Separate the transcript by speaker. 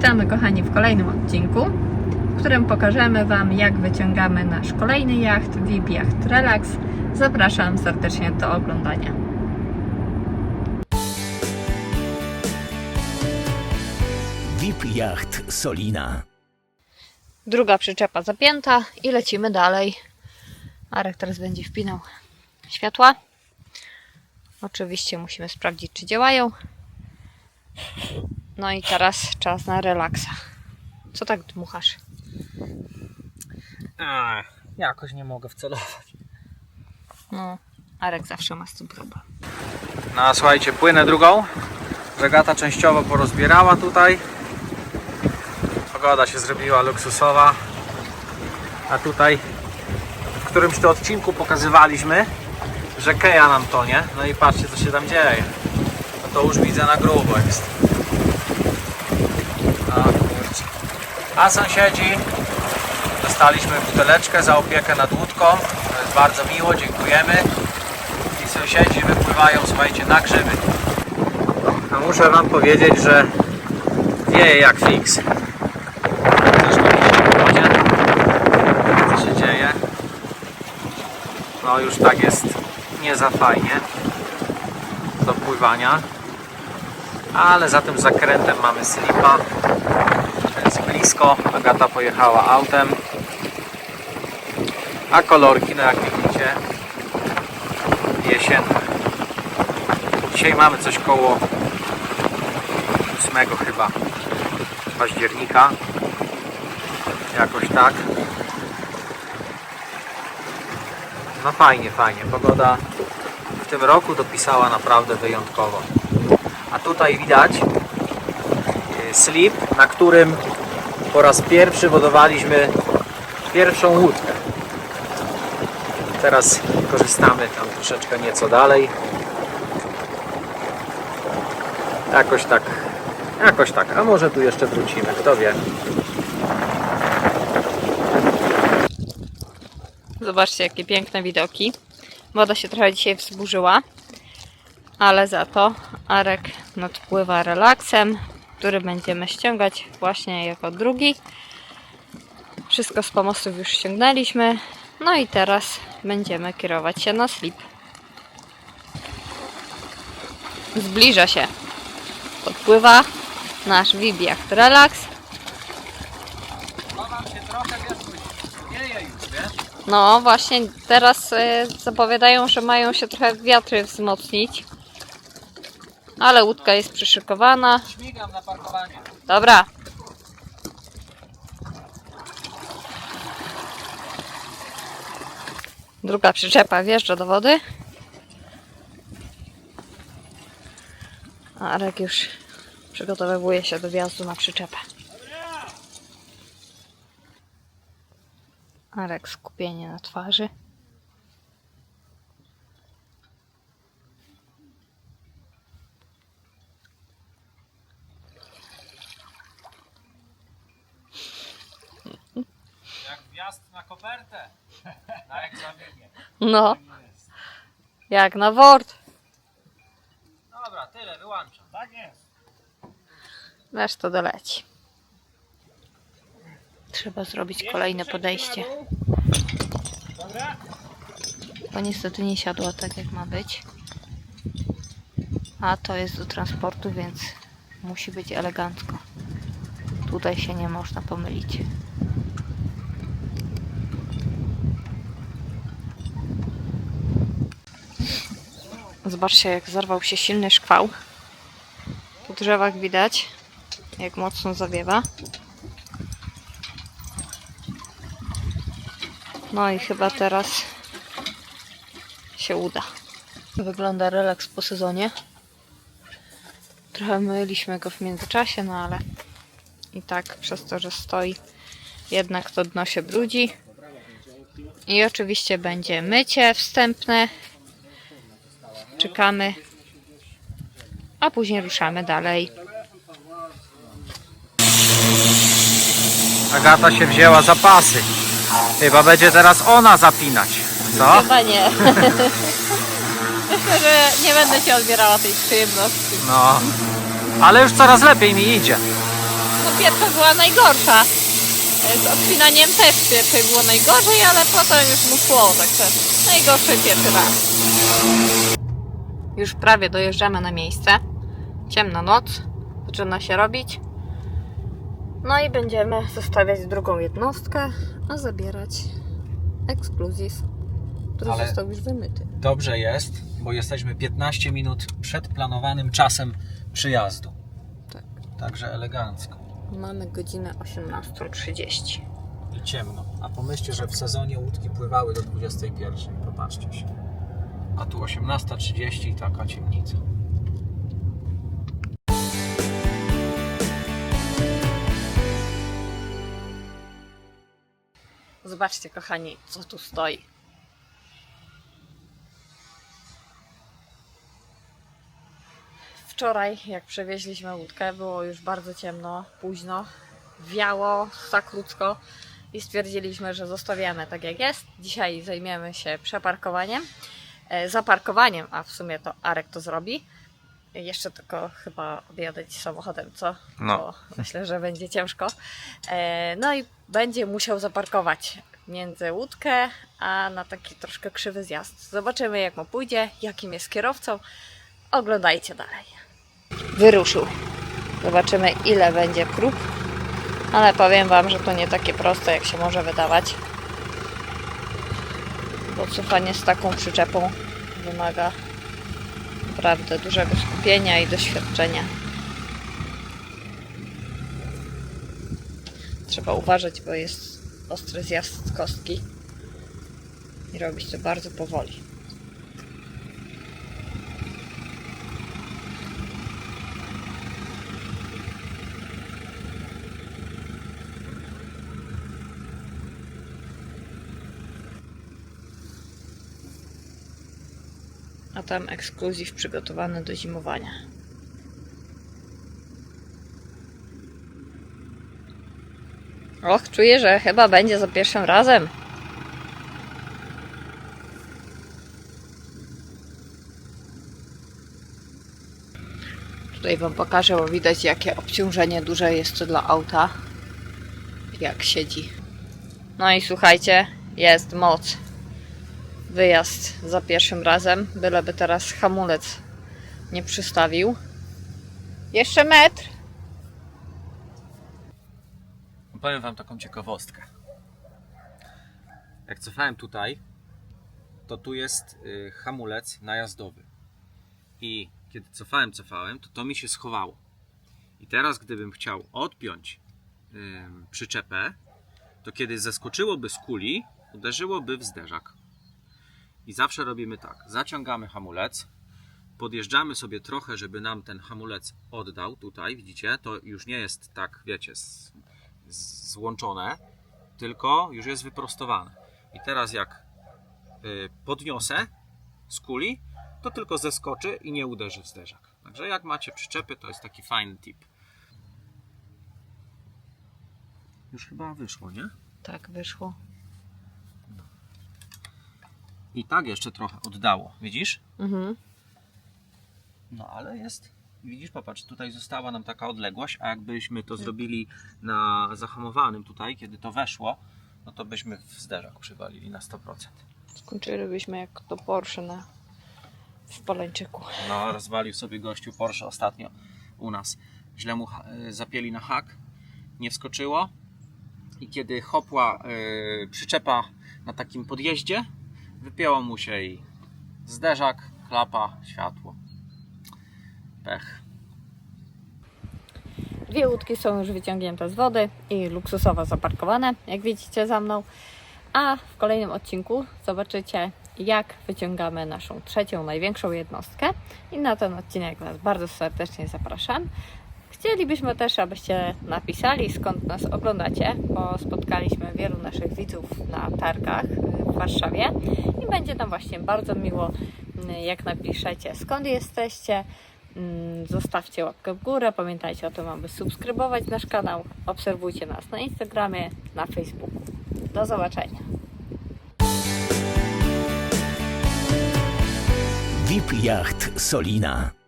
Speaker 1: Witamy kochani w kolejnym odcinku, w którym pokażemy Wam jak wyciągamy nasz kolejny jacht, VIP Yacht Relax. Zapraszam serdecznie do oglądania.
Speaker 2: VIP Yacht Solina.
Speaker 1: Druga przyczepa zapięta i lecimy dalej. Arek teraz będzie wpinał światła. Oczywiście musimy sprawdzić, czy działają. No i teraz czas na relaksa. Co tak dmuchasz?
Speaker 3: A, jakoś nie mogę wcelować.
Speaker 1: No, Arek zawsze ma z tym problem.
Speaker 3: No słuchajcie, płynę drugą. Regata częściowo porozbierała tutaj. Pogoda się zrobiła luksusowa. A tutaj w którymś to odcinku pokazywaliśmy, że keja nam tonie. No i patrzcie co się tam dzieje. No to już widzę na grubo jest. A, kurczę. A sąsiedzi dostaliśmy buteleczkę za opiekę nad łódką. To jest bardzo miło, dziękujemy. I sąsiedzi wypływają, słuchajcie, na grzyby. A muszę wam powiedzieć, że wieje jak fix. No już tak jest nie za fajnie do pływania. Ale za tym zakrętem mamy slipa. Jest blisko. Agata pojechała autem. A kolorki, no jak widzicie, jesienne. Dzisiaj mamy coś koło 8 chyba października. Jakoś tak. No fajnie, fajnie. Pogoda w tym roku dopisała naprawdę wyjątkowo. A tutaj widać e, slip, na którym po raz pierwszy wodowaliśmy pierwszą łódkę. Teraz korzystamy tam troszeczkę nieco dalej. Jakoś tak, jakoś tak. A może tu jeszcze wrócimy, kto wie.
Speaker 1: Zobaczcie, jakie piękne widoki. Woda się trochę dzisiaj wzburzyła, ale za to Arek nadpływa relaksem, który będziemy ściągać właśnie jako drugi. Wszystko z pomostów już ściągnęliśmy. No i teraz będziemy kierować się na slip. Zbliża się. Podpływa nasz VIP Yacht Relax.
Speaker 3: No
Speaker 1: właśnie teraz e, zapowiadają, że mają się trochę wiatry wzmocnić. Ale łódka jest przyszykowana.
Speaker 3: Śmigam na parkowanie.
Speaker 1: Dobra. Druga przyczepa wjeżdża do wody. Arek już przygotowywuje się do wjazdu na przyczepę. Arek skupienie na twarzy.
Speaker 3: Na kopertę. Na egzaminie.
Speaker 1: No, jak na wort.
Speaker 3: Dobra, tyle, wyłączam. Tak jest.
Speaker 1: Wiesz, to doleci. Trzeba zrobić kolejne podejście.
Speaker 3: Dobra.
Speaker 1: Bo niestety nie siadła tak jak ma być. A to jest do transportu, więc musi być elegancko. Tutaj się nie można pomylić. Zobaczcie, jak zarwał się silny szkwał. Po drzewach widać, jak mocno zawiewa. No i chyba teraz się uda. Wygląda relaks po sezonie. Trochę myliśmy go w międzyczasie, no ale i tak przez to, że stoi, jednak to dno się brudzi. I oczywiście będzie mycie wstępne. Czekamy, a później ruszamy dalej.
Speaker 3: Agata się wzięła za pasy. Chyba będzie teraz ona zapinać. Co?
Speaker 1: Chyba nie. Myślę, że nie będę ci odbierała tej przyjemności.
Speaker 3: No. Ale już coraz lepiej mi idzie.
Speaker 1: no pierwsza była najgorsza. Z odpinaniem też w pierwszej było najgorzej, ale potem już mu szło, także najgorszy pierwszy raz. Już prawie dojeżdżamy na miejsce. Ciemna noc, zaczyna się robić. No i będziemy zostawiać drugą jednostkę, a zabierać ekskluzyw, który
Speaker 3: Ale-
Speaker 1: został już wymyty.
Speaker 3: Dobrze jest, bo jesteśmy 15 minut przed planowanym czasem przyjazdu.
Speaker 1: Tak.
Speaker 3: Także elegancko.
Speaker 1: Mamy godzinę 18.30.
Speaker 3: I ciemno. A pomyślcie, że w sezonie łódki pływały do 21. Popatrzcie się. A tu 18.30 i taka ciemnica.
Speaker 1: Zobaczcie, kochani, co tu stoi. Wczoraj, jak przewieźliśmy łódkę, było już bardzo ciemno, późno, wiało tak krótko i stwierdziliśmy, że zostawiamy tak jak jest. Dzisiaj zajmiemy się przeparkowaniem, zaparkowaniem, a w sumie to Arek to zrobi. Jeszcze tylko chyba objadać samochodem, co?
Speaker 3: No.
Speaker 1: Bo myślę, że będzie ciężko. E, No i będzie musiał zaparkować między łódkę, a na taki troszkę krzywy zjazd. Zobaczymy jak mu pójdzie, jakim jest kierowcą. Oglądajcie dalej. Wyruszył. Zobaczymy ile będzie prób. Ale powiem Wam, że to nie takie proste jak się może wydawać. Bo cofanie z taką przyczepą wymaga naprawdę dużego skupienia i doświadczenia. Trzeba uważać, bo jest ostry zjazd z kostki i robić to bardzo powoli. A tam ekskluzyw przygotowany do zimowania. Och, czuję, że chyba będzie za pierwszym razem. Tutaj Wam pokażę, bo widać jakie obciążenie duże jest to dla auta. Jak siedzi. No i słuchajcie, jest moc. Wyjazd za pierwszym razem, byleby teraz hamulec nie przystawił. Jeszcze metr.
Speaker 3: Powiem Wam taką ciekawostkę. Jak cofałem tutaj, to tu jest y, hamulec najazdowy. I kiedy cofałem, cofałem, to to mi się schowało. I teraz, gdybym chciał odpiąć przyczepę, to kiedy zeskoczyłoby z kuli, uderzyłoby w zderzak. I zawsze robimy tak. Zaciągamy hamulec, podjeżdżamy sobie trochę, żeby nam ten hamulec oddał. Tutaj, widzicie, to już nie jest tak, wiecie, z, z- złączone, tylko już jest wyprostowane. I teraz jak y, podniosę z kuli, to tylko zeskoczy i nie uderzy w zderzak. Także jak macie przyczepy, to jest taki fajny tip. Już chyba wyszło, nie?
Speaker 1: Tak, wyszło.
Speaker 3: I tak jeszcze trochę oddało, widzisz?
Speaker 1: Mhm.
Speaker 3: No ale jest. Widzisz, popatrz, tutaj została nam taka odległość, a jakbyśmy to zrobili na zahamowanym tutaj, kiedy to weszło, no to byśmy w zderzak przywalili na 100%.
Speaker 1: Skończylibyśmy jak to Porsche na w Polańczyku.
Speaker 3: No, rozwalił sobie gościu Porsche ostatnio u nas. Źle mu y, zapięli na hak, nie wskoczyło i kiedy hopła y, przyczepa na takim podjeździe, wypięło mu się i zderzak, klapa, światło. Pech.
Speaker 1: Dwie łódki są już wyciągnięte z wody i luksusowo zaparkowane, jak widzicie za mną. A w kolejnym odcinku zobaczycie, jak wyciągamy naszą trzecią, największą jednostkę. I na ten odcinek Was bardzo serdecznie zapraszam. Chcielibyśmy też, abyście napisali, skąd nas oglądacie, bo spotkaliśmy wielu naszych widzów na targach Warszawie i będzie nam właśnie bardzo miło, jak napiszecie, skąd jesteście, Mm, Zostawcie łapkę w górę. Pamiętajcie o tym, aby subskrybować nasz kanał. Obserwujcie nas na Instagramie, na Facebooku. Do zobaczenia.
Speaker 2: VIP Yacht Solina.